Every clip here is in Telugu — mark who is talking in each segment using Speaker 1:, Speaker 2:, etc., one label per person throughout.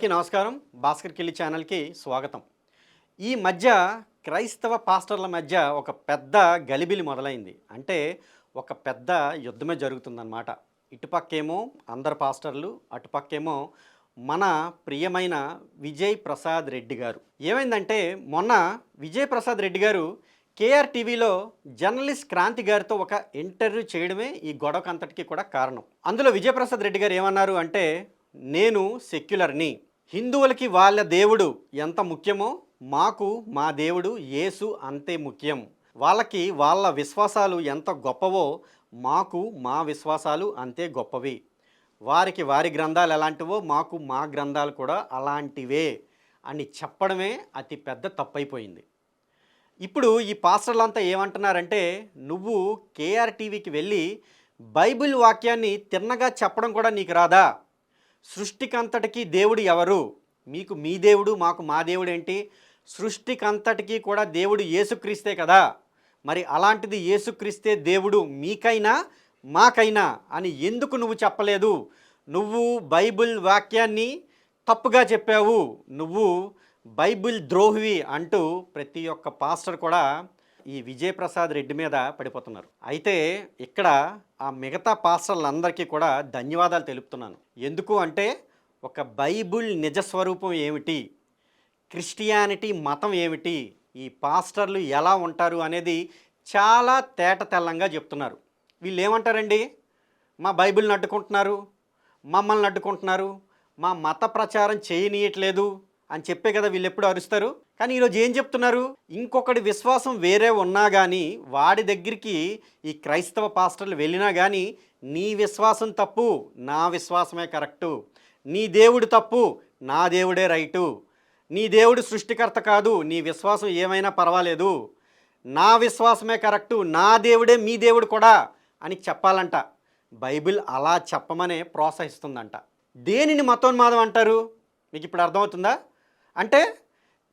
Speaker 1: అందరికీ నమస్కారం. భాస్కర్ కిల్లి ఛానల్కి స్వాగతం. ఈ మధ్య క్రైస్తవ పాస్టర్ల మధ్య ఒక పెద్ద గలిబిలి మొదలైంది. అంటే ఒక పెద్ద యుద్ధమే జరుగుతుందన్నమాట. ఇటుపక్కేమో అందరు పాస్టర్లు అటుపక్కేమో మన ప్రియమైన విజయ్ ప్రసాద్ రెడ్డి గారు. ఏమైందంటే మొన్న విజయ్ ప్రసాద్ రెడ్డి గారు కేఆర్ టీవీలో జర్నలిస్ట్ క్రాంతి గారితో ఒక ఇంటర్వ్యూ చేయడమే ఈ గొడవకు కూడా కారణం. అందులో విజయప్రసాద్ రెడ్డి గారు ఏమన్నారు అంటే నేను సెక్యులర్ని. హిందువులకి వాళ్ళ దేవుడు ఎంత ముఖ్యమో మాకు మా దేవుడు యేసు అంతే ముఖ్యం. వాళ్ళకి వాళ్ళ విశ్వాసాలు ఎంత గొప్పవో మాకు మా విశ్వాసాలు అంతే గొప్పవి. వారికి వారి గ్రంథాలు ఎలాంటివో మాకు మా గ్రంథాలు కూడా అలాంటివే అని చెప్పడమే అతి పెద్ద తప్పైపోయింది. ఇప్పుడు ఈ పాస్టర్లంతా ఏమంటున్నారంటే నువ్వు కేఆర్టీవీకి వెళ్ళి బైబిల్ వాక్యాన్ని తిన్నగా చెప్పడం కూడా నీకు రాదా? సృష్టికంతటికీ దేవుడు ఎవరు? మీకు మీ దేవుడు మాకు మా దేవుడు ఏంటి? సృష్టికంతటికీ కూడా దేవుడు యేసుక్రీస్తే కదా? మరి అలాంటిది యేసుక్రీస్తే దేవుడు మీకైనా మాకైనా అని ఎందుకు నువ్వు చెప్పలేదు? నువ్వు బైబిల్ వాక్యాన్ని తప్పుగా చెప్పావు. నువ్వు బైబిల్ ద్రోహివి అంటూ ప్రతి ఒక్క పాస్టర్ కూడా ఈ విజయప్రసాద్ రెడ్డి మీద పడిపోతున్నారు. అయితే ఇక్కడ ఆ మిగతా పాస్టర్లందరికీ కూడా ధన్యవాదాలు తెలుపుతున్నాను. ఎందుకు అంటే ఒక బైబిల్ నిజస్వరూపం ఏమిటి? క్రిస్టియానిటీ మతం ఏమిటి? ఈ పాస్టర్లు ఎలా ఉంటారు అనేది చాలా తేట తెల్లంగా చెప్తున్నారు. వీళ్ళు ఏమంటారండి మా బైబిల్ని అడ్డుకుంటున్నారు మమ్మల్ని అడ్డుకుంటున్నారు మా మత ప్రచారం చేయనీయట్లేదు అని చెప్పే కదా వీళ్ళు ఎప్పుడు అరుస్తారు? కానీ ఈరోజు ఏం చెప్తున్నారు? ఇంకొకటి విశ్వాసం వేరే ఉన్నా కానీ వాడి దగ్గరికి ఈ క్రైస్తవ పాస్టర్లు వెళ్ళినా కానీ నీ విశ్వాసం తప్పు నా విశ్వాసమే కరెక్టు. నీ దేవుడు తప్పు నా దేవుడే రైటు. నీ దేవుడు సృష్టికర్త కాదు నీ విశ్వాసం ఏమైనా పర్వాలేదు. నా విశ్వాసమే కరెక్టు నా దేవుడే మీ దేవుడు కూడా అని చెప్పాలంట. బైబిల్ అలా చెప్పమనే ప్రోత్సహిస్తుందంట. దేనిని మతోన్మాదం అంటారు? మీకు ఇప్పుడు అర్థమవుతుందా? అంటే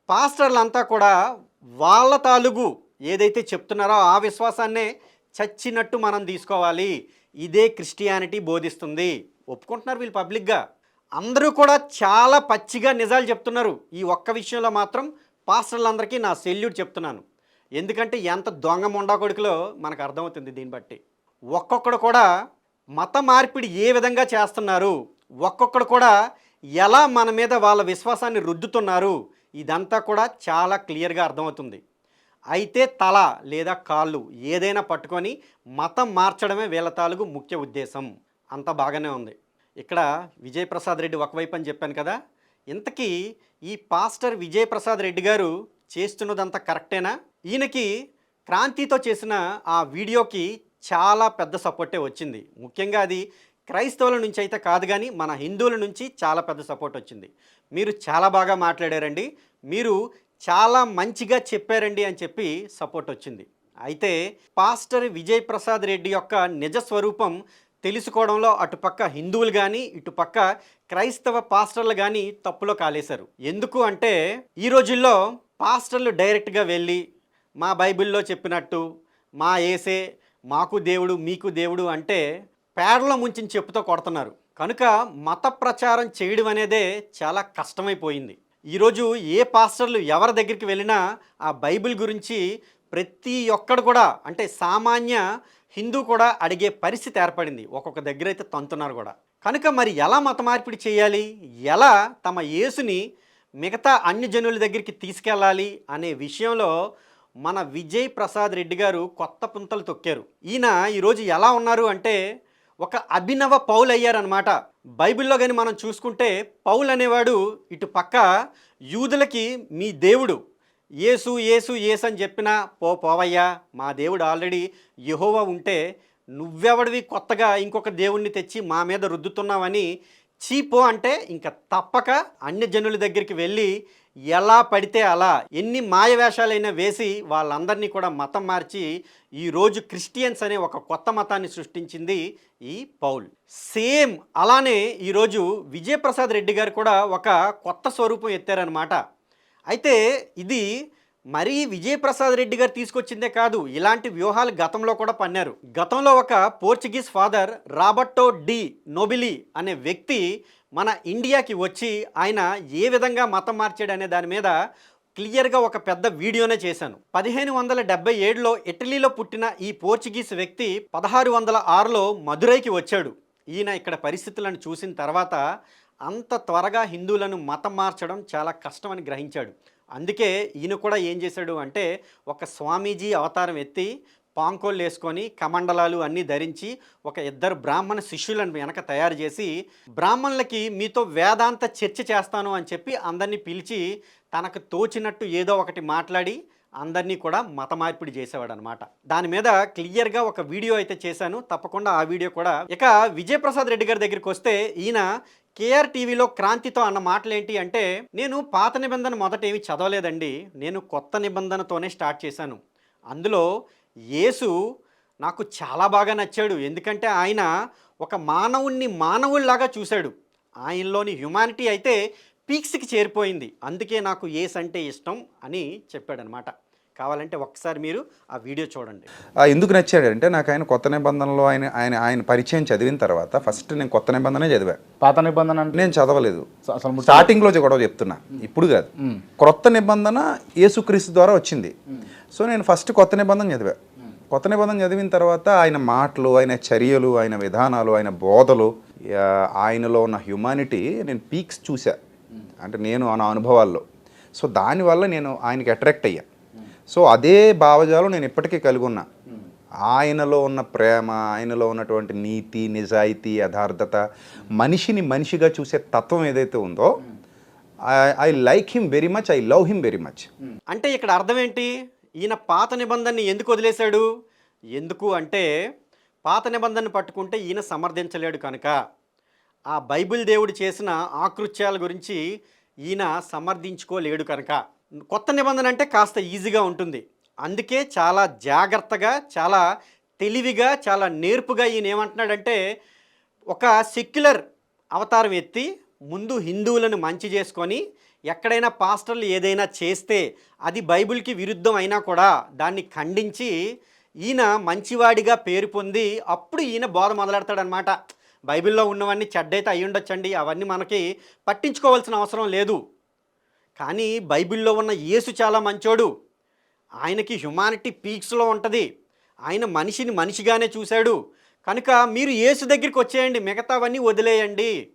Speaker 1: పాస్టర్లంతా కూడా వాళ్ళ తాలూగు ఏదైతే చెప్తున్నారో ఆ విశ్వాసాన్నే చచ్చినట్టు మనం తీసుకోవాలి. ఇదే క్రిస్టియానిటీ బోధిస్తుంది. ఒప్పుకుంటున్నారు వీళ్ళు పబ్లిక్గా. అందరూ కూడా చాలా పచ్చిగా నిజాలు చెప్తున్నారు. ఈ ఒక్క విషయంలో మాత్రం పాస్టర్లందరికీ నా సెల్యూట్ చెప్తున్నాను. ఎందుకంటే ఎంత దొంగ మొండా కొడుకులో మనకు అర్థమవుతుంది దీన్ని బట్టి. ఒక్కొక్కడు కూడా మత మార్పిడి ఏ విధంగా చేస్తున్నారు? ఒక్కొక్కడు కూడా ఎలా మన మీద వాళ్ళ విశ్వాసాన్ని రుద్దుతున్నారు? ఇదంతా కూడా చాలా క్లియర్గా అర్థమవుతుంది. అయితే తల లేదా కాళ్ళు ఏదైనా పట్టుకొని మతం మార్చడమే వీళ్ళ తాలూకు ముఖ్య ఉద్దేశం. అంత బాగానే ఉంది. ఇక్కడ విజయప్రసాద్ రెడ్డి ఒకవైపు అని చెప్పాను కదా ఇంతకీ ఈ పాస్టర్ విజయప్రసాద్ రెడ్డి గారు చేస్తున్నదంతా కరెక్టేనా? ఈయనకి క్రాంతితో చేసిన ఆ వీడియోకి చాలా పెద్ద సపోర్టే వచ్చింది. ముఖ్యంగా అది క్రైస్తవుల నుంచి అయితే కాదు కానీ మన హిందువుల నుంచి చాలా పెద్ద సపోర్ట్ వచ్చింది. మీరు చాలా బాగా మాట్లాడారండి. మీరు చాలా మంచిగా చెప్పారండి అని చెప్పి సపోర్ట్ వచ్చింది. అయితే పాస్టర్ విజయ్ ప్రసాద్ రెడ్డి యొక్క నిజ స్వరూపం తెలుసుకోవడంలో అటుపక్క హిందువులు కానీ ఇటుపక్క క్రైస్తవ పాస్టర్లు కానీ తప్పులో కాలేశారు. ఎందుకు అంటే ఈ రోజుల్లో పాస్టర్లు డైరెక్ట్గా వెళ్ళి మా బైబిల్లో చెప్పినట్టు మా ఏసే మాకు దేవుడు మీకు దేవుడు అంటే పేడలో ముంచిన చెప్పుతో కొడుతున్నారు. కనుక మత ప్రచారం చేయడం అనేదే చాలా కష్టమైపోయింది. ఈరోజు ఏ పాస్టర్లు ఎవరి దగ్గరికి వెళ్ళినా ఆ బైబిల్ గురించి ప్రతి ఒక్కడు కూడా అంటే సామాన్య హిందూ కూడా అడిగే పరిస్థితి ఏర్పడింది. ఒక్కొక్క దగ్గర అయితే తంతున్నారు కూడా. కనుక మరి ఎలా మత మార్పిడి చేయాలి? ఎలా తమ యేసుని మిగతా అన్ని జనుల దగ్గరికి తీసుకెళ్ళాలి? అనే విషయంలో మన విజయ్ ప్రసాద్ రెడ్డి గారు కొత్త పుంతలు తొక్కారు. ఈయన ఈరోజు ఎలా ఉన్నారు అంటే ఒక అభినవ పౌల్ అయ్యారనమాట బైబిల్లో కానీ మనం చూసుకుంటే పౌల్ అనేవాడు ఇటు పక్క యూదులకి మీ దేవుడు ఏసు ఏసు యేసు అని చెప్పినా పో పోవయ్యా మా దేవుడు ఆల్రెడీ యెహోవా ఉంటే నువ్వెవడివి కొత్తగా ఇంకొక దేవుణ్ణి తెచ్చి మా మీద రుద్దుతున్నావని చీపో అంటే ఇంకా తప్పక అన్య జనుల దగ్గరికి వెళ్ళి ఎలా పడితే అలా ఎన్ని మాయవేషాలైనా వేసి వాళ్ళందరినీ కూడా మతం మార్చి ఈరోజు క్రిస్టియన్స్ అనే ఒక కొత్త మతాన్ని సృష్టించింది ఈ పౌల్. సేమ్ అలానే ఈరోజు విజయప్రసాద్ రెడ్డి గారు కూడా ఒక కొత్త స్వరూపం ఎత్తారనమాట అయితే ఇది మరీ విజయప్రసాద్ రెడ్డి గారు తీసుకొచ్చిందే కాదు ఇలాంటి వ్యూహాలు గతంలో కూడా పన్నారు. గతంలో ఒక Portuguese father Roberto de Nobili అనే వ్యక్తి మన ఇండియాకి వచ్చి ఆయన ఏ విధంగా మతం మార్చాడు అనే దాని మీద క్లియర్గా ఒక పెద్ద వీడియోనే చేశాను. పదిహేను వందల డెబ్బై ఏడులో ఇటలీలో పుట్టిన ఈ పోర్చుగీస్ వ్యక్తి పదహారు వందల ఆరులో మదురైకి వచ్చాడు. ఈయన ఇక్కడ పరిస్థితులను చూసిన తర్వాత అంత త్వరగా హిందువులను మతం మార్చడం చాలా కష్టమని గ్రహించాడు. అందుకే ఈయన కూడా ఏం చేశాడు అంటే ఒక స్వామీజీ అవతారం ఎత్తి పాంకోళ్ళు వేసుకొని కమండలాలు అన్నీ ధరించి ఒక ఇద్దరు బ్రాహ్మణ శిష్యులను వెనక తయారు చేసి బ్రాహ్మణులకి మీతో వేదాంత చర్చ చేస్తాను అని చెప్పి అందరినీ పిలిచి తనకు తోచినట్టు ఏదో ఒకటి మాట్లాడి అందరినీ కూడా మత మార్పిడి చేసేవాడు అనమాట దాని మీద క్లియర్గా ఒక వీడియో అయితే చేశాను. తప్పకుండా ఆ వీడియో కూడా. ఇక విజయప్రసాద్ రెడ్డి గారి దగ్గరికి వస్తే ఈయన కేఆర్ టీవీలో క్రాంతితో అన్న మాటలు ఏంటి అంటే నేను పాత నిబంధన మొదట ఏమి చదవలేదండి. నేను కొత్త నిబంధనతోనే స్టార్ట్ చేశాను. అందులో యేసు నాకు చాలా బాగా నచ్చాడు. ఎందుకంటే ఆయన ఒక మానవుణ్ణి మానవుల్లాగా చూశాడు. ఆయనలోని హ్యుమానిటీ అయితే పీక్స్కి చేరిపోయింది. అందుకే నాకు ఏస్ అంటే ఇష్టం అని చెప్పాడనమాట. కావాలంటే ఒక్కసారి మీరు ఆ వీడియో చూడండి.
Speaker 2: ఆ, ఎందుకు నచ్చాడంటే నాకు ఆయన కొత్త నిబంధనలో ఆయన ఆయన ఆయన పరిచయం చదివిన తర్వాత ఫస్ట్ నేను కొత్త నిబంధనే చదివా.
Speaker 3: పాత నిబంధన అంటే?
Speaker 2: నేను చదవలేదు.
Speaker 3: స- అసలు ముట్ట-
Speaker 2: స్టార్టింగ్లో కూడా చెప్తున్నా. ఇప్పుడు కాదు. క్రొత్త నిబంధన యేసుక్రీస్తు ద్వారా వచ్చింది. సో నేను ఫస్ట్ కొత్త నిబంధన చదివా. కొత్త నిబంధన చదివిన తర్వాత ఆయన మాటలు ఆయన చర్యలు ఆయన విధానాలు ఆయన బోధలు ఆయనలో ఉన్న హ్యుమానిటీ నేను పీక్స్ చూసా అంటే నేను నా అనుభవాల్లో. సో దానివల్ల నేను ఆయనకి అట్రాక్ట్ అయ్యా. సో అదే భావజాలం నేను ఇప్పటికీ కలిగి ఉన్నా ఆయనలో ఉన్న ప్రేమ ఆయనలో ఉన్నటువంటి నీతి నిజాయితీ యథార్థత మనిషిని మనిషిగా చూసే తత్వం ఏదైతే ఉందో I like him very much I love him very much.
Speaker 1: అంటే ఇక్కడ అర్థం ఏంటి ఈయన పాత నిబంధనని ఎందుకు వదిలేశాడు? ఎందుకు అంటే పాత నిబంధనని పట్టుకుంటే ఈయన సమర్థించలేడు కనుక. ఆ బైబిల్ దేవుడు చేసిన ఆకృత్యాల గురించి ఈయన సమర్థించుకోలేడు కనుక. కొత్త నిబంధన అంటే కాస్త ఈజీగా ఉంటుంది. అందుకే చాలా జాగ్రత్తగా చాలా తెలివిగా చాలా నేర్పుగా ఈయన ఏమంటున్నాడంటే ఒక సెక్యులర్ అవతారం ఎత్తి ముందు హిందువులను మంచి చేసుకొని ఎక్కడైనా పాస్టర్లు ఏదైనా చేస్తే అది బైబిల్కి విరుద్ధం అయినా కూడా దాన్ని ఖండించి ఈయన మంచివాడిగా పేరు పొంది అప్పుడు ఈయన బోధ మొదలెడతాడనమాట బైబిల్లో ఉన్నవన్నీ చెడ్డైతే అయ్యుండొచ్చండి అవన్నీ మనకి పట్టించుకోవాల్సిన అవసరం లేదు. కానీ బైబిల్లో ఉన్న యేసు చాలా మంచోడు. ఆయనకి హ్యుమానిటీ పీక్స్లో ఉంటుంది. ఆయన మనిషిని మనిషిగానే చూశాడు. కనుక మీరు యేసు దగ్గరికి వచ్చేయండి మిగతావన్నీ వదిలేయండి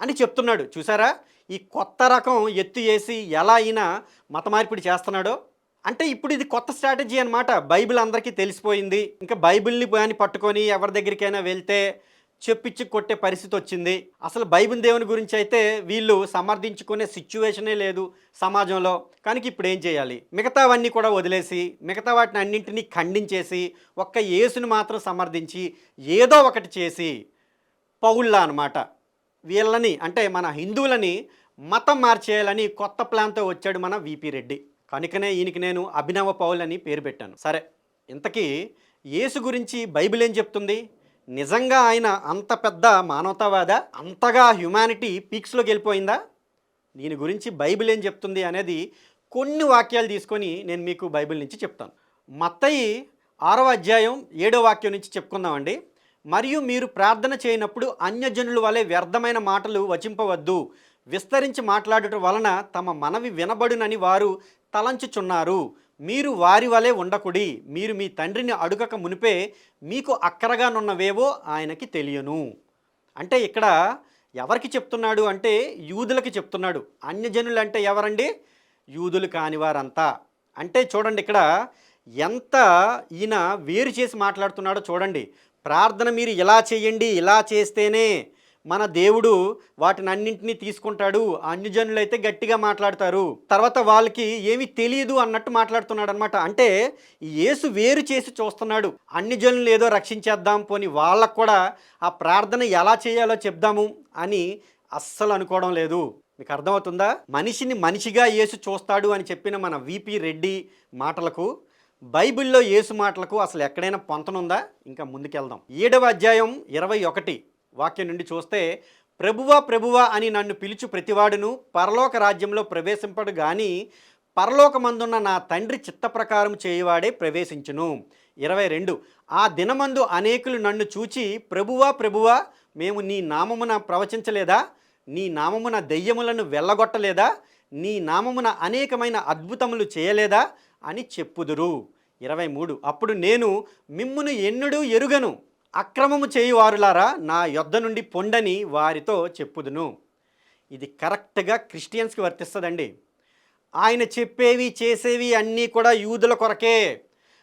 Speaker 1: అని చెప్తున్నాడు. చూసారా? ఈ కొత్త రకం ఎత్తు వేసి ఎలా అయినా మత మార్పిడి చేస్తున్నాడో? అంటే ఇప్పుడు ఇది కొత్త స్ట్రాటజీ అన్నమాట. బైబిల్ అందరికీ తెలిసిపోయింది. ఇంకా బైబిల్ని కానీ పట్టుకొని ఎవరి దగ్గరికైనా వెళ్తే చెప్పించి కొట్టే పరిస్థితి వచ్చింది. అసలు బైబిల్ దేవుని గురించి అయితే వీళ్ళు సమర్థించుకునే సిచ్యువేషనే లేదు సమాజంలో. కనుక ఇప్పుడు ఏం చేయాలి? మిగతావన్నీ కూడా వదిలేసి మిగతా వాటిని అన్నింటినీ ఖండించేసి ఒక్క యేసుని మాత్రం సమర్థించి ఏదో ఒకటి చేసి పౌళ్ళ అనమాట వీళ్ళని అంటే మన హిందువులని మతం మార్చేయాలని కొత్త ప్లాన్తో వచ్చాడు మన విపి రెడ్డి. కనుకనే ఈయనకి నేను అభినవ పౌల్ అని పేరు పెట్టాను. సరే ఇంతకీ యేసు గురించి బైబిల్ ఏం చెప్తుంది? నిజంగా ఆయన అంత పెద్ద మానవతావాద? అంతగా హ్యుమానిటీ పీక్స్లోకి వెళ్ళిపోయిందా? దీని గురించి బైబిల్ ఏం చెప్తుంది అనేది కొన్ని వాక్యాలు తీసుకొని నేను మీకు బైబిల్ నుంచి చెప్తాను. మత్తయి ఆరవ అధ్యాయం ఏడో వాక్యం నుంచి చెప్పుకుందామండి. మరియు మీరు ప్రార్థన చేయనప్పుడు అన్యజనుల వలె వ్యర్థమైన మాటలు వచింపవద్దు. విస్తరించి మాట్లాడటం వలన తమ మనవి వినబడునని వారు తలంచుచున్నారు. మీరు వారి వలె ఉండకుడి. మీరు మీ తండ్రిని అడుగక మునిపే మీకు అక్కరగానున్నవేవో ఆయనకి తెలియను. అంటే ఇక్కడ ఎవరికి చెప్తున్నాడు అంటే యూదులకి చెప్తున్నాడు. అన్యజనులు అంటే ఎవరండి? యూదులు కాని వారంతా. అంటే చూడండి ఇక్కడ ఎంత ఈయన వేరు చేసి మాట్లాడుతున్నాడో చూడండి. ప్రార్థన మీరు ఇలా చేయండి ఇలా చేస్తేనే మన దేవుడు వాటిని అన్నింటినీ తీసుకుంటాడు. అన్యజనులు అయితే గట్టిగా మాట్లాడతారు. తర్వాత వాళ్ళకి ఏమీ తెలియదు అన్నట్టు మాట్లాడుతున్నాడు అనమాట అంటే యేసు వేరు చేసి చూస్తున్నాడు. అన్యజనులు ఏదో రక్షించేద్దాం పోని వాళ్ళకు కూడా ఆ ప్రార్థన ఎలా చేయాలో చెప్దాము అని అస్సలు అనుకోవడం లేదు. మీకు అర్థమవుతుందా? మనిషిని మనిషిగా యేసు చూస్తాడు అని చెప్పిన మన విపి రెడ్డి మాటలకు బైబిల్లో యేసు మాటలకు అసలు ఎక్కడైనా పొంతనుందా? ఇంకా ముందుకెళ్దాం. ఏడవ అధ్యాయం ఇరవై ఒకటి. వాక్యం నుండి చూస్తే ప్రభువా ప్రభువా అని నన్ను పిలుచు ప్రతివాడును పరలోక రాజ్యంలో ప్రవేశింపడు గాని పరలోకమందున్న నా తండ్రి చిత్త ప్రకారం చేయువాడే ప్రవేశించును. ఇరవై రెండు ఆ దినమందు అనేకులు నన్ను చూచి ప్రభువా ప్రభువా మేము నీ నామమున ప్రవచించలేదా? నీ నామమున దెయ్యములను వెళ్ళగొట్టలేదా? నీ నామమున అనేకమైన అద్భుతములు చేయలేదా అని చెప్పుదురు. ఇరవై మూడు అప్పుడు నేను మిమ్మును ఎన్నడూ ఎరుగను. అక్రమము చేయువారులారా నా యొద్ద నుండి పొండని వారితో చెప్పుదును. ఇది కరెక్ట్గా క్రిస్టియన్స్కి వర్తిస్తుందండి. ఆయన చెప్పేవి చేసేవి అన్నీ కూడా యూదుల కొరకే.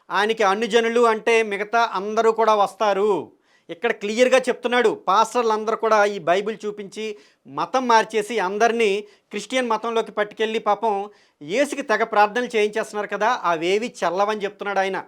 Speaker 1: ఆయనకి అనుజనులు అంటే మిగతా అందరూ కూడా వస్తారు. ఇక్కడ క్లియర్గా చెప్తున్నాడు. పాస్టర్లు అందరూ కూడా ఈ బైబిల్ చూపించి మతం మార్చేసి అందరినీ క్రిస్టియన్ మతంలోకి పట్టుకెళ్ళి పాపం యేసుకి తెగ ప్రార్థనలు చేయించేస్తున్నారు కదా అవేవి చల్లవని చెప్తున్నాడు ఆయన.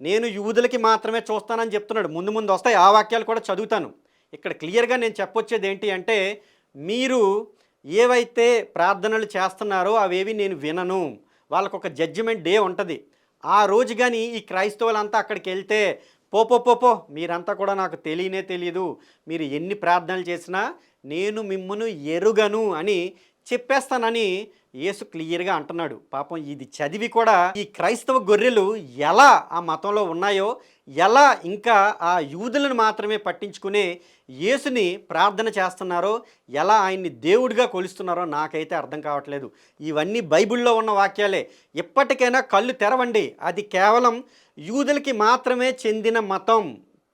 Speaker 1: నేను యూదులకి మాత్రమే చూస్తానని చెప్తున్నాడు. ముందు ముందు వస్తాయి. ఆ వాక్యాలు కూడా చదువుతాను. ఇక్కడ క్లియర్గా నేను చెప్పొచ్చేది ఏంటి అంటే మీరు ఏవైతే ప్రార్థనలు చేస్తున్నారో అవేవి నేను వినను. వాళ్ళకు ఒక జడ్జిమెంట్ డే ఉంటుంది. ఆ రోజు కానీ ఈ క్రైస్తవులంతా అక్కడికి వెళ్తే పోపో పోపో మీరంతా కూడా నాకు తెలియనే తెలియదు మీరు ఎన్ని ప్రార్థనలు చేసినా నేను మిమ్మను ఎరుగను అని చెప్పేస్తానని యేసు క్లియర్గా అంటున్నాడు. పాపం ఇది చదివి కూడా ఈ క్రైస్తవ గొర్రెలు ఎలా ఆ మతంలో ఉన్నాయో ఎలా ఇంకా ఆ యూదులను మాత్రమే పట్టించుకునే యేసుని ప్రార్థన చేస్తున్నారో ఎలా ఆయన్ని దేవుడిగా కొలుస్తున్నారో నాకైతే అర్థం కావట్లేదు. ఇవన్నీ బైబిల్లో ఉన్న వాక్యాలే. ఇప్పటికైనా కళ్ళు తెరవండి. అది కేవలం యూదులకి మాత్రమే చెందిన మతం.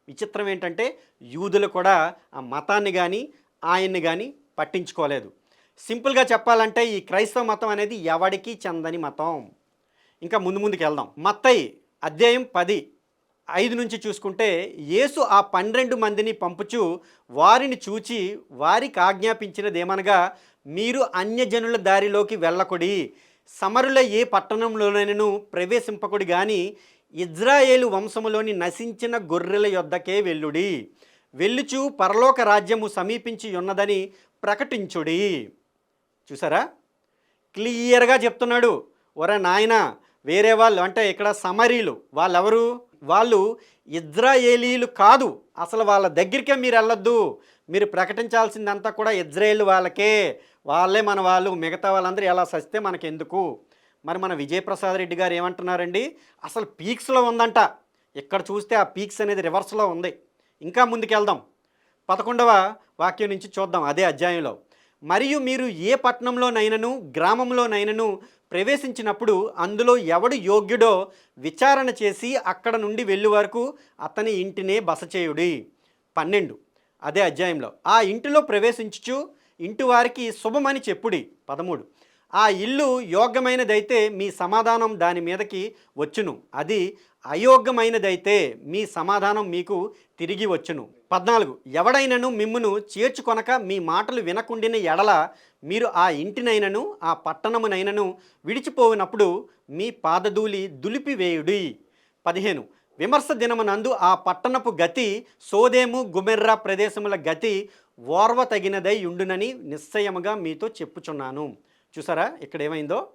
Speaker 1: విచిత్రం ఏంటంటే యూదులు కూడా ఆ మతాన్ని కానీ ఆయన్ని కానీ పట్టించుకోలేదు. సింపుల్గా చెప్పాలంటే ఈ క్రైస్తవ మతం అనేది ఎవడికి చెందని మతం. ఇంకా ముందు ముందుకు వెళ్దాం మత్తయి అధ్యాయం పది ఐదు నుంచి చూసుకుంటే యేసు ఆ పన్నెండు మందిని పంపుచు వారిని చూచి వారికి ఆజ్ఞాపించినదేమనగా మీరు అన్యజనుల దారిలోకి వెళ్ళకొడి. సమరుల ఏ పట్టణంలోనైనను ప్రవేశింపకుడి కానీ ఇజ్రాయేలు వంశములోని నశించిన గొర్రెల యొద్దకే వెళ్ళుడి. వెళ్ళుచు పరలోక రాజ్యము సమీపించి ఉన్నదని ప్రకటించుడి. చూసారా? క్లియర్గా చెప్తున్నాడు. ఒరే నాయన వేరే వాళ్ళు అంటే ఇక్కడ సమరీలు. వాళ్ళెవరు? వాళ్ళు ఇజ్రాయేలీలు కాదు. అసలు వాళ్ళ దగ్గరికే మీరు వెళ్ళొద్దు. మీరు ప్రకటించాల్సిందంతా కూడా ఇజ్రాయేల్ వాళ్ళకే. వాళ్ళే మన వాళ్ళు. మిగతా వాళ్ళందరూ ఎలా సస్తే మనకెందుకు? మరి మన విజయప్రసాద్ రెడ్డి గారు ఏమంటున్నారండి? అసలు పీక్స్లో ఉందంట. ఇక్కడ చూస్తే ఆ పీక్స్ అనేది రివర్స్లో ఉంది. ఇంకా ముందుకెళ్దాం. పదకొండవ వాక్యం నుంచి చూద్దాం అదే అధ్యాయంలో. మరియు మీరు ఏ పట్టణంలోనైనను గ్రామంలోనైనను ప్రవేశించినప్పుడు అందులో ఎవడు యోగ్యుడో విచారణ చేసి అక్కడ నుండి వెళ్ళి వరకు అతని ఇంటినే బస చేయుడి పన్నెండు. అదే అధ్యాయంలో. ఆ ఇంటిలో ప్రవేశించుచు ఇంటి వారికి శుభమని చెప్పుడి. పదమూడు. ఆ ఇల్లు యోగ్యమైనదైతే మీ సమాధానం దాని మీదకి వచ్చును. అది అయోగ్యమైనదైతే మీ సమాధానం మీకు తిరిగి వచ్చును. పద్నాలుగు. ఎవడైనను మిమ్మును చేర్చుకొనక మీ మాటలు వినకుండిన ఎడల మీరు ఆ ఇంటినైనను ఆ పట్టణమునైనను విడిచిపోయినప్పుడు మీ పాదధూళి దులిపివేయుడి. పదిహేను. విమర్శ దినమునందు ఆ పట్టణపు గతి సోదేము గుమెర్రా ప్రదేశముల గతి ఓర్వ తగినదై ఉండునని నిశ్చయముగా మీతో చెప్పుచున్నాను. చూసారా? ఇక్కడ ఏమైందో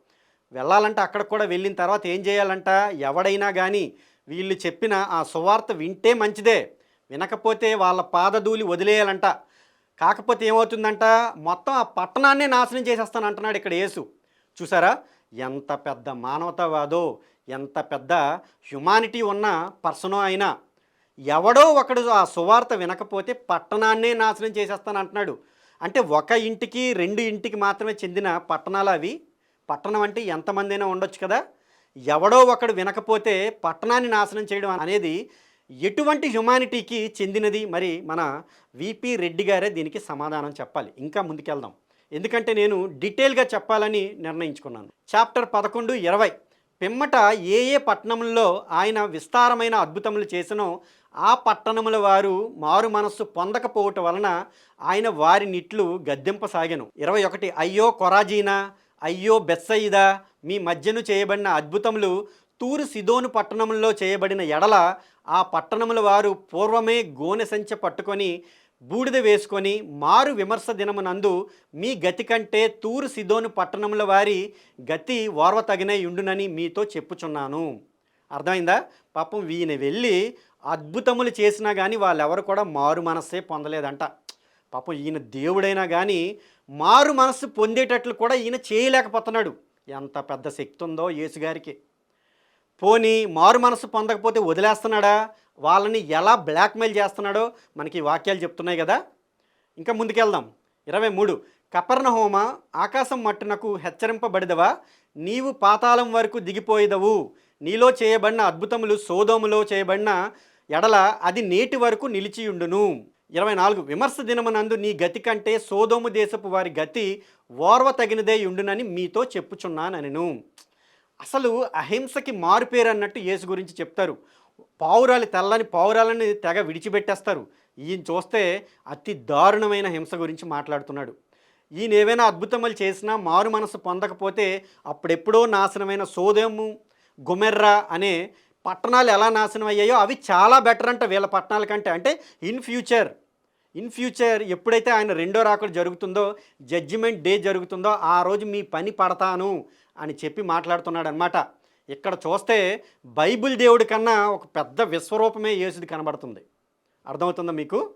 Speaker 1: వెళ్ళాలంటే అక్కడ కూడా వెళ్ళిన తర్వాత ఏం చేయాలంట? ఎవడైనా కానీ వీళ్ళు చెప్పిన ఆ సువార్త వింటే మంచిదే. వినకపోతే వాళ్ళ పాదధూళి వదిలేయాలంట. కాకపోతే ఏమవుతుందంట? మొత్తం ఆ పట్టణాన్నే నాశనం చేసేస్తాను అంటున్నాడు ఇక్కడ యేసు. చూసారా? ఎంత పెద్ద మానవతావాదో ఎంత పెద్ద హ్యుమానిటీ ఉన్న పర్సనో అయినా ఎవడో ఒకడు ఆ సువార్త వినకపోతే పట్టణాన్నే నాశనం చేసేస్తాను అంటున్నాడు అంటే ఒక ఇంటికి రెండు ఇంటికి మాత్రమే చెందిన పట్టణాలు అవి. పట్టణం అంటే ఎంతమంది అయినా ఉండొచ్చు కదా. ఎవడో ఒకడు వినకపోతే పట్టణాన్ని నాశనం చేయడం అనేది ఎటువంటి హ్యుమానిటీకి చెందినది? మరి మన విపి రెడ్డి గారే దీనికి సమాధానం చెప్పాలి. ఇంకా ముందుకెళ్దాం. ఎందుకంటే నేను డీటెయిల్గా చెప్పాలని నిర్ణయించుకున్నాను. చాప్టర్ పదకొండు ఇరవై. పిమ్మట ఏ ఏ పట్టణంలో ఆయన విస్తారమైన అద్భుతములు చేసినో ఆ పట్టణముల వారు మారు మనస్సు పొందకపోవటం వలన ఆయన వారి నిట్లు గద్దెంపసాగాను. ఇరవై ఒకటి. అయ్యో కొరాజీనా అయ్యో బెస్సయిదా మీ మధ్యను చేయబడిన అద్భుతములు తూరు సిదోను పట్టణంలో చేయబడిన ఎడల ఆ పట్టణముల వారు పూర్వమే గోనె సంచె పట్టుకొని బూడిద వేసుకొని మారు విమర్శ దినమునందు మీ గతి కంటే తూరు సిదోను పట్టణముల వారి గతి ఓర్వ తగినై ఉండునని మీతో చెప్పుచున్నాను. అర్థమైందా? పాపం వీని వెళ్ళి అద్భుతములు చేసినా కానీ వాళ్ళెవరు కూడా మారు మనస్సే పొందలేదంట. పాపం ఈయన దేవుడైనా కానీ మారు మనస్సు పొందేటట్లు కూడా ఈయన చేయలేకపోతున్నాడు. ఎంత పెద్ద శక్తి ఉందో యేసుగారికి. పోనీ మారు మనసు పొందకపోతే వదిలేస్తున్నాడా? వాళ్ళని ఎలా బ్లాక్మెయిల్ చేస్తున్నాడో మనకి వాక్యాలు చెప్తున్నాయి కదా. ఇంకా ముందుకెళ్దాం. ఇరవై మూడు. కపర్ణహోమ ఆకాశం మట్టునకు హెచ్చరింపబడిదవా? నీవు పాతాళం వరకు దిగిపోయేదవు. నీలో చేయబడిన అద్భుతములు సోదోములో చేయబడిన ఎడల అది నేటి వరకు నిలిచియుండును ఇరవై నాలుగు. విమర్శ దినమునందు నీ గతి కంటే సోదోము దేశపు వారి గతి ఓర్వ తగినదే ఉండునని మీతో చెప్పుచున్నానను అసలు అహింసకి మారుపేరు అన్నట్టు యేసు గురించి చెప్తారు. పావురాలు తెల్లని పావురాలని తెగ విడిచిపెట్టేస్తారు. ఈయన చూస్తే అతి దారుణమైన హింస గురించి మాట్లాడుతున్నాడు. ఈయన ఏవైనా అద్భుతములు చేసినా మారు మనసు పొందకపోతే అప్పుడెప్పుడో నాశనమైన సోదేము గుమెర్రా అనే పట్టణాలు ఎలా నాశనం అయ్యాయో అవి చాలా బెటర్ అంట వీళ్ళ పట్టణాల కంటే. అంటే ఇన్ ఫ్యూచర్ ఇన్ ఫ్యూచర్ ఎప్పుడైతే ఆయన రెండో రాకడ జరుగుతుందో జడ్జిమెంట్ డే జరుగుతుందో ఆ రోజు మీ పని పడతాను. అని చెప్పి మాట్లాడుతున్నాడు అనమాట ఇక్కడ చూస్తే బైబిల్ దేవుడి కన్నా ఒక పెద్ద విశ్వరూపమే యేసుది కనబడుతుంది. అర్థమవుతుందా మీకు?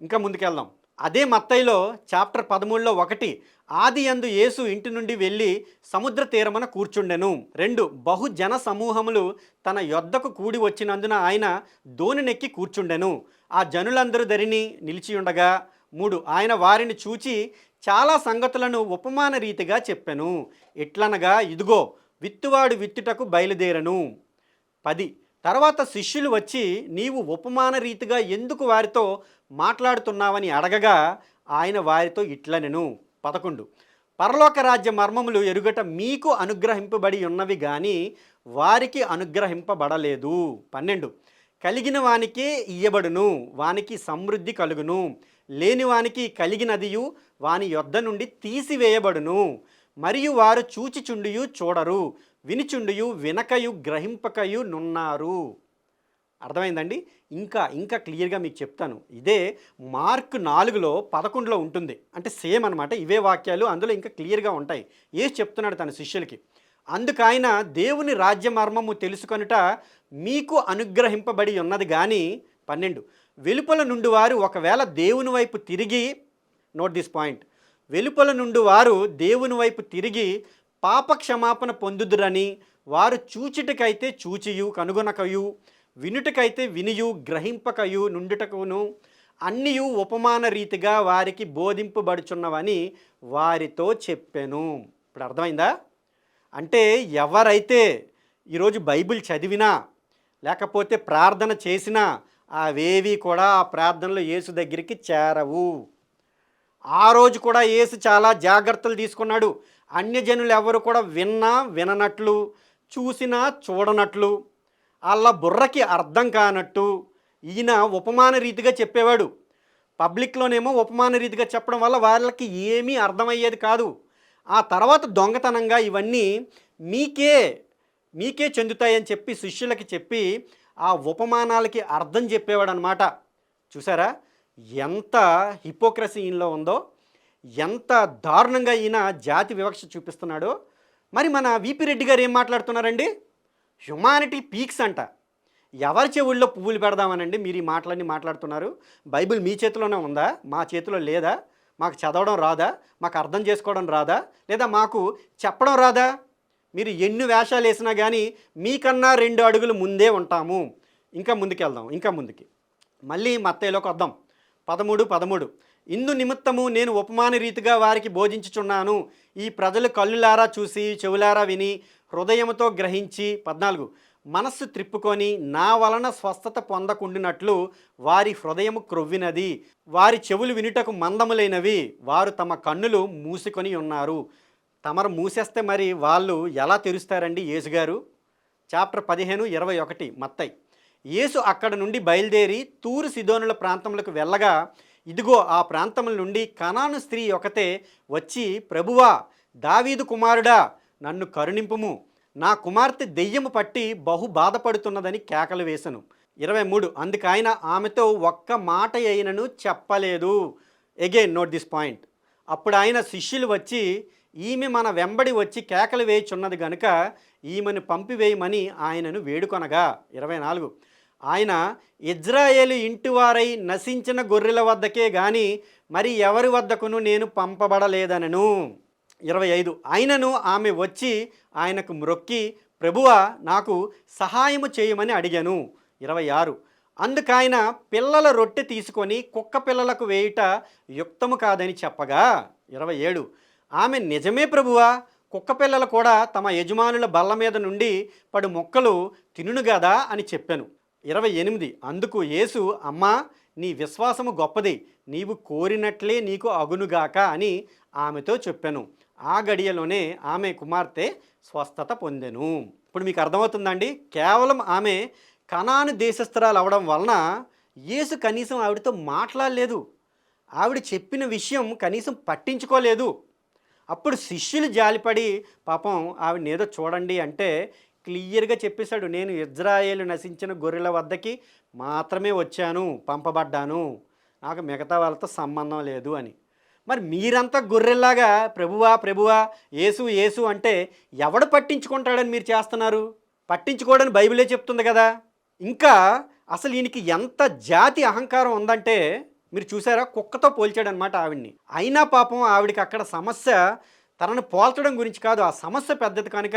Speaker 1: ఇంకా ముందుకెళ్దాం. అదే మత్తయిలో చాప్టర్ పదమూడులో ఒకటి ఆది అందు యేసు ఇంటి నుండి వెళ్ళి సముద్ర తీరమున కూర్చుండెను. రెండు బహుజన సమూహములు తన యొద్దకు కూడి వచ్చినందున ఆయన దోణినెక్కి కూర్చుండెను. ఆ జనులందరూ దరిని నిలిచి ఉండగా మూడు ఆయన వారిని చూచి చాలా సంగతులను ఉపమాన రీతిగా చెప్పెను. ఎట్లనగా ఇదిగో విత్తువాడు విత్తుటకు బయలుదేరను. పది తర్వాత శిష్యులు వచ్చి నీవు ఉపమాన రీతిగా ఎందుకు వారితో మాట్లాడుతున్నావని అడగగా ఆయన వారితో ఇట్లనెను. పదకొండు పరలోక రాజ్య మర్మములు ఎరుగట మీకు అనుగ్రహింపబడి ఉన్నవి కానీ వారికి అనుగ్రహింపబడలేదు. పన్నెండు కలిగిన వానికే ఇయ్యబడును వానికి సమృద్ధి కలుగును. లేని వానికి కలిగినదియు వాని యొద్ద నుండి తీసివేయబడును. మరియు వారు చూచిచుండియు చూడరు వినిచుండియు వినకయు గ్రహింపకయు నున్నారు. అర్థమైందండి? ఇంకా ఇంకా క్లియర్గా మీకు చెప్తాను. ఇదే మార్క్ నాలుగులో పదకొండులో ఉంటుంది. అంటే సేమ్ అనమాట ఇవే వాక్యాలు అందులో ఇంకా క్లియర్గా ఉంటాయి. ఏసి చెప్తున్నాడు తన శిష్యులకి అందుకైన దేవుని రాజ్య మర్మము తెలుసుకొనుట మీకు అనుగ్రహింపబడి ఉన్నది కానీ పన్నెండు వెలుపల నుండి వారు ఒకవేళ దేవుని వైపు తిరిగి నోట్ దిస్ పాయింట్ వెలుపల నుండి వారు దేవుని వైపు తిరిగి పాప క్షమాపణ పొందుదురని వారు చూచుటకైతే చూచియు కనుగొనకయు వినుటకైతే వినియు గ్రహింపకయు నుండుటకును అన్నియు ఉపమాన రీతిగా వారికి బోధింపబడుచున్నవని వారితో చెప్పాను. ఇప్పుడు అర్థమైందా? అంటే ఎవరైతే ఈరోజు బైబిల్ చదివినా లేకపోతే ప్రార్థన చేసినా అవేవి కూడా ఆ ప్రార్థనలో యేసు దగ్గరికి చేరవు. ఆ రోజు కూడా యేసు చాలా జాగ్రత్తలు తీసుకున్నాడు. అన్యజనులు ఎవరు కూడా విన్నా విననట్లు చూసినా చూడనట్లు వాళ్ళ బుర్రకి అర్థం కానట్టు ఈయన ఉపమాన రీతిగా చెప్పేవాడు. పబ్లిక్లోనేమో ఉపమాన రీతిగా చెప్పడం వల్ల వాళ్ళకి ఏమీ అర్థమయ్యేది కాదు. ఆ తర్వాత దొంగతనంగా ఇవన్నీ మీకే మీకే చెందుతాయని చెప్పి శిష్యులకి చెప్పి ఆ ఉపమానాలకి అర్థం చెప్పేవాడు అనమాట చూసారా? ఎంత హిపోక్రసీ ఈయనలో ఉందో ఎంత దారుణంగా ఈయన జాతి వివక్ష చూపిస్తున్నాడో. మరి మన విపి రెడ్డి గారు ఏం మాట్లాడుతున్నారండి? హ్యుమానిటీ పీక్స్ అంట. ఎవరి చెవుల్లో పువ్వులు పెడదామనండి మీరు ఈ మాటలన్నీ మాట్లాడుతున్నారు? బైబిల్ మీ చేతిలోనే ఉందా? మా చేతిలో లేదా? మాకు చదవడం రాదా? మాకు అర్థం చేసుకోవడం రాదా? లేదా మాకు చెప్పడం రాదా? మీరు ఎన్ని వేషాలు వేసినా కానీ మీకన్నా రెండు అడుగులు ముందే ఉంటాము. ఇంకా ముందుకెళ్దాం ఇంకా ముందుకి. మళ్ళీ మత్తయిలోకి వద్దాం. పదమూడు పదమూడు. ఇందు నిమిత్తము నేను ఉపమాన రీతిగా వారికి బోధించుచున్నాను. ఈ ప్రజలు కళ్ళులారా చూసి చెవులారా విని హృదయముతో గ్రహించి పద్నాలుగు. మనస్సు త్రిప్పుకొని నా వలన స్వస్థత పొందకుండినట్లు వారి హృదయము క్రొవ్వినది. వారి చెవులు వినుటకు మందములైనవి. వారు తమ కన్నులు మూసుకొని ఉన్నారు. తమరు మూసేస్తే మరి వాళ్ళు ఎలా తెరుస్తారండి యేసుగారు? చాప్టర్ పదిహేను ఇరవై ఒకటి. మత్తై యేసు అక్కడ నుండి బయలుదేరి తూరు సిదోనుల ప్రాంతములకు వెళ్ళగా ఇదిగో ఆ ప్రాంతముల నుండి కనాను స్త్రీ ఒకతే వచ్చి ప్రభువా దావీదు కుమారుడా నన్ను కరుణింపుము. నా కుమార్తె దెయ్యము పట్టి బహు బాధపడుతున్నదని కేకలు వేసను. ఇరవై మూడు అందుకైన ఆమెతో ఒక్క మాట అయినను చెప్పలేదు. ఎగైన్ నోట్ దిస్ పాయింట్ అప్పుడు ఆయన శిష్యులు వచ్చి ఈమె మన వెంబడి వచ్చి కేకలు వేయుచున్నది గనుక ఈమెను పంపివేయమని ఆయనను వేడుకొనగా. ఇరవై నాలుగు ఆయన ఇజ్రాయేలు ఇంటివారై నశించిన గొర్రెల వద్దకే గాని మరి ఎవరి వద్దకును నేను పంపబడలేదనను. ఇరవై ఐదు. ఆయనను ఆమె వచ్చి ఆయనకు మ్రొక్కి ప్రభువా నాకు సహాయము చేయమని అడిగాను. ఇరవై ఆరు. అందుకైన పిల్లల రొట్టె తీసుకొని కుక్క పిల్లలకు వేయుట యుక్తము కాదని చెప్పగా ఇరవై ఏడు. ఆమె నిజమే ప్రభువా కుక్క పిల్లలు కూడా తమ యజమానుల బల్ల మీద నుండి పడు మొక్కలు తినును గదా? అని చెప్పాను. ఇరవై ఎనిమిది. అందుకు యేసు అమ్మా నీ విశ్వాసము గొప్పది. నీవు కోరినట్లే నీకు అగునుగాక అని ఆమెతో చెప్పాను. ఆ గడియలోనే ఆమె కుమార్తె స్వస్థత పొందెను. ఇప్పుడు మీకు అర్థమవుతుందండి? కేవలం ఆమె కణాను దేశస్థరాలు అవడం వలన యేసు కనీసం ఆవిడతో మాట్లాడలేదు. ఆవిడ చెప్పిన విషయం కనీసం పట్టించుకోలేదు. అప్పుడు శిష్యులు జాలిపడి పాపం ఆవిడని ఏదో చూడండి అంటే క్లియర్గా చెప్పేశాడు. నేను ఇజ్రాయేల్ నశించిన గొర్రెల వద్దకి మాత్రమే వచ్చాను పంపబడ్డాను. నాకు మిగతా వాళ్ళతో సంబంధం లేదు అని. మరి మీరంతా గొర్రెల్లాగా ప్రభువా ప్రభువా ఏసు యేసు అంటే ఎవడు పట్టించుకుంటాడని మీరు చేస్తున్నారు? పట్టించుకోవడని బైబిలే చెప్తుంది కదా. ఇంకా అసలు ఈయనకి ఎంత జాతి అహంకారం ఉందంటే మీరు చూసారా? కుక్కతో పోల్చాడనమాట ఆవిడ్ని. అయినా పాపం ఆవిడకి అక్కడ సమస్య తనను పోల్చడం గురించి కాదు ఆ సమస్య పెద్దది కనుక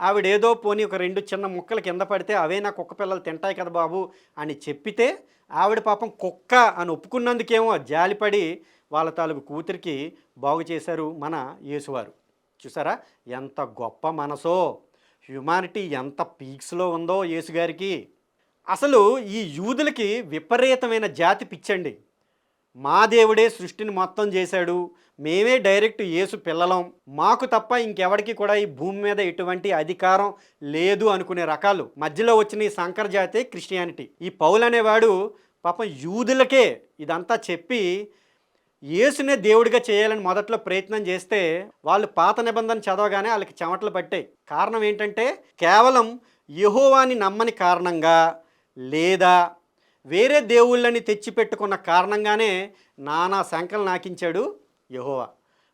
Speaker 1: ఆవిడ ఏదో పోని ఒక రెండు చిన్న ముక్కలు కింద పడితే అవే నా కుక్క పిల్లలు తింటాయి కదా బాబు అని చెప్పితే ఆవిడ పాపం కుక్క అని ఒప్పుకున్నందుకేమో జాలిపడి వాళ్ళ తాలూకు కూతురికి బాగు చేశారు మన యేసువారు. చూసారా? ఎంత గొప్ప మనసో! హ్యుమానిటీ ఎంత పీక్స్లో ఉందో యేసుగారికి. అసలు ఈ యూదులకి విపరీతమైన జాతి పిచ్చండి. మా దేవుడే సృష్టిని మొత్తం చేశాడు. మేమే డైరెక్ట్ యేసు పిల్లలం. మాకు తప్ప ఇంకెవరికి కూడా ఈ భూమి మీద ఎటువంటి అధికారం లేదు అనుకునే రకాలు. మధ్యలో వచ్చిన ఈ సంకర జాతే క్రిస్టియానిటీ. ఈ పౌలు అనేవాడు పాపం యూదులకే ఇదంతా చెప్పి యేసునే దేవుడిగా చేయాలని మొదట్లో ప్రయత్నం చేస్తే వాళ్ళు పాత నిబంధన చదవగానే వాళ్ళకి చెమటలు పట్టాయి. కారణం ఏంటంటే కేవలం యహోవాని నమ్మని కారణంగా లేదా వేరే దేవుళ్ళని తెచ్చిపెట్టుకున్న కారణంగానే నానా శంకలు నాకించాడు యహోవా.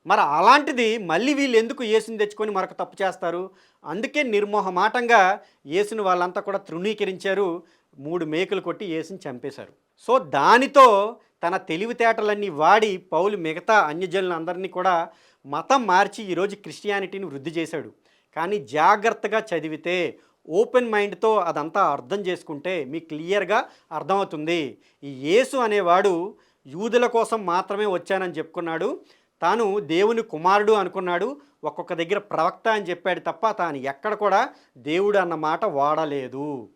Speaker 1: మరి అలాంటిది మళ్ళీ వీళ్ళు ఎందుకు యేసుని తెచ్చుకొని మరొక తప్పు చేస్తారు? అందుకే నిర్మోహమాటంగా యేసుని వాళ్ళంతా కూడా తృణీకరించారు మూడు మేకులు కొట్టి యేసుని చంపేశారు. సో దానితో తన తెలివితేటలన్నీ వాడి పౌలు మిగతా అన్యజనులందరినీ కూడా మతం మార్చి ఈరోజు క్రిస్టియానిటీని వృద్ధి చేశాడు. కానీ జాగ్రత్తగా చదివితే ఓపెన్ మైండ్తో అదంతా అర్థం చేసుకుంటే మీకు క్లియర్గా అర్థమవుతుంది. ఈ యేసు అనేవాడు యూదుల కోసం మాత్రమే వచ్చానని చెప్పుకున్నాడు. తాను దేవుని కుమారుడు అనుకున్నాడు. ఒక్కొక్క దగ్గర ప్రవక్త అని చెప్పాడు తప్ప తాను ఎక్కడ కూడా దేవుడు అన్న మాట వాడలేదు.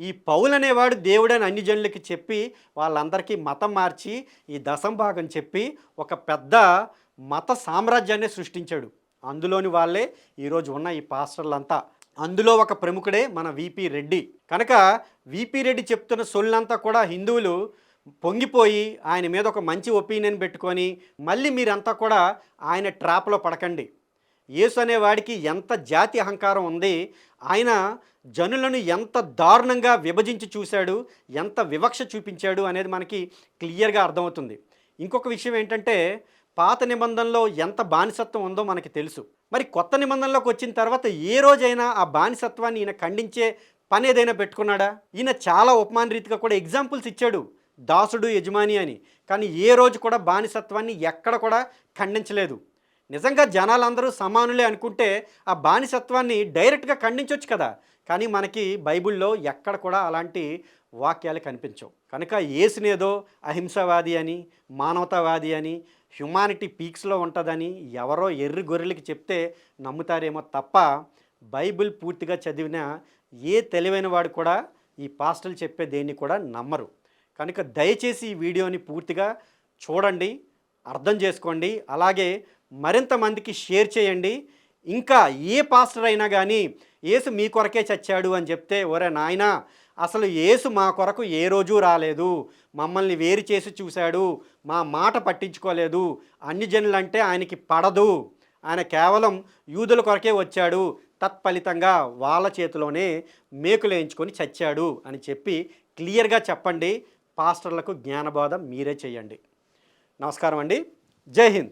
Speaker 1: ఈ పౌలు అనేవాడు దేవుడని అన్ని జనులకి చెప్పి వాళ్ళందరికీ మతం మార్చి ఈ దశంభాగం చెప్పి ఒక పెద్ద మత సామ్రాజ్యాన్ని సృష్టించాడు. అందులోని వాళ్ళే ఈరోజు ఉన్న ఈ పాస్టర్లంతా. అందులో ఒక ప్రముఖుడే మన విపి రెడ్డి. కనుక విపి రెడ్డి చెప్తున్న సొల్లంతా కూడా హిందువులు పొంగిపోయి ఆయన మీద ఒక మంచి ఒపీనియన్ పెట్టుకొని మళ్ళీ మీరంతా కూడా ఆయన ట్రాప్లో పడకండి. యేసు అనేవాడికి ఎంత జాతి అహంకారం ఉంది ఆయన జనులను ఎంత దారుణంగా విభజించి చూశాడు ఎంత వివక్ష చూపించాడు అనేది మనకి క్లియర్గా అర్థమవుతుంది. ఇంకొక విషయం ఏంటంటే పాత నిబంధనలో ఎంత బానిసత్వం ఉందో మనకి తెలుసు. మరి కొత్త నిబంధనలోకి వచ్చిన తర్వాత ఏ రోజైనా ఆ బానిసత్వాన్ని ఈయన ఖండించే పని ఏదైనా పెట్టుకున్నాడా? ఈయన చాలా ఉపమాన రీతిగా కూడా ఎగ్జాంపుల్స్ ఇచ్చాడు దాసుడు యజమాని అని. కానీ ఏ రోజు కూడా బానిసత్వాన్ని ఎక్కడ కూడా ఖండించలేదు. నిజంగా జనాలందరూ సమానులే అనుకుంటే ఆ బానిసత్వాన్ని డైరెక్ట్గా ఖండించవచ్చు కదా. కానీ మనకి బైబిల్లో ఎక్కడ కూడా అలాంటి వాక్యాలు కనిపించవు. కనుక ఏసునేదో అహింసవాది అని మానవతావాది అని హ్యుమానిటీ పీక్స్లో ఉంటుందని ఎవరో ఎర్రి గొర్రెలకి చెప్తే నమ్ముతారేమో తప్ప బైబిల్ పూర్తిగా చదివిన ఏ తెలివైన వాడు కూడా ఈ పాస్టల్ చెప్పే దేన్ని కూడా నమ్మరు. కనుక దయచేసి ఈ వీడియోని పూర్తిగా చూడండి అర్థం చేసుకోండి అలాగే మరింత మందికి షేర్ చేయండి. ఇంకా ఏ పాస్టర్ అయినా కానీ ఏసు మీ కొరకే చచ్చాడు అని చెప్తే ఒరే నాయనా అసలు యేసు మా కొరకు ఏ రోజు రాలేదు. మమ్మల్ని వేరు చేసి చూశాడు. మా మాట పట్టించుకోలేదు. అన్ని జనులంటే ఆయనకి పడదు. ఆయన కేవలం యూదుల కొరకే వచ్చాడు. తత్ఫలితంగా వాళ్ళ చేతిలోనే మేకులేయించుకొని చచ్చాడు అని చెప్పి క్లియర్గా చెప్పండి. పాస్టర్లకు జ్ఞానబోధ మీరే చేయండి. నమస్కారం అండి. జై హింద్.